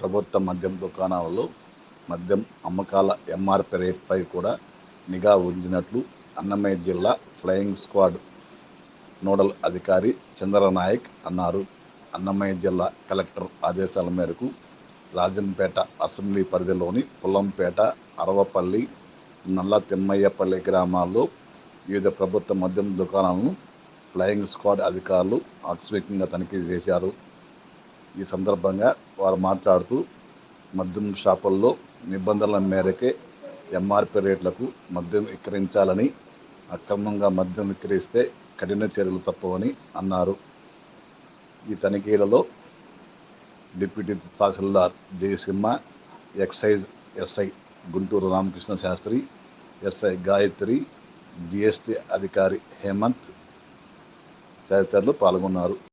ప్రభుత్వ మద్యం దుకాణాలలో మద్యం అమ్మకాల ఎంఆర్పి రేట్పై కూడా నిఘా ఉంచినట్లు అన్నమయ్య జిల్లా ఫ్లయింగ్ స్క్వాడ్ నోడల్ అధికారి చంద్రనాయక్ అన్నారు. అన్నమయ్య జిల్లా కలెక్టర్ ఆదేశాల మేరకు రాజంపేట అసెంబ్లీ పరిధిలోని పుల్లంపేట అరవపల్లి నల్ల తిమ్మయ్యపల్లి గ్రామాల్లో వివిధ ప్రభుత్వ మద్యం దుకాణాలను ఫ్లయింగ్ స్క్వాడ్ అధికారులు ఆకస్మికంగా తనిఖీ చేశారు. ఈ సందర్భంగా వారు మాట్లాడుతూ మద్యం షాపుల్లో నిబంధనల మేరకే ఎంఆర్పి రేట్లకు మద్యం విక్రయించాలని అక్రమంగా మద్యం విక్రయిస్తే కఠిన చర్యలు తప్పవని అన్నారు. ఈ తనిఖీలలో deputy tahsildar Jayasimha excise SI Guntur Ramakrishna Shastri SI Gayatri GST అధికారి హేమంత్ తదితరులు పాల్గొన్నారు.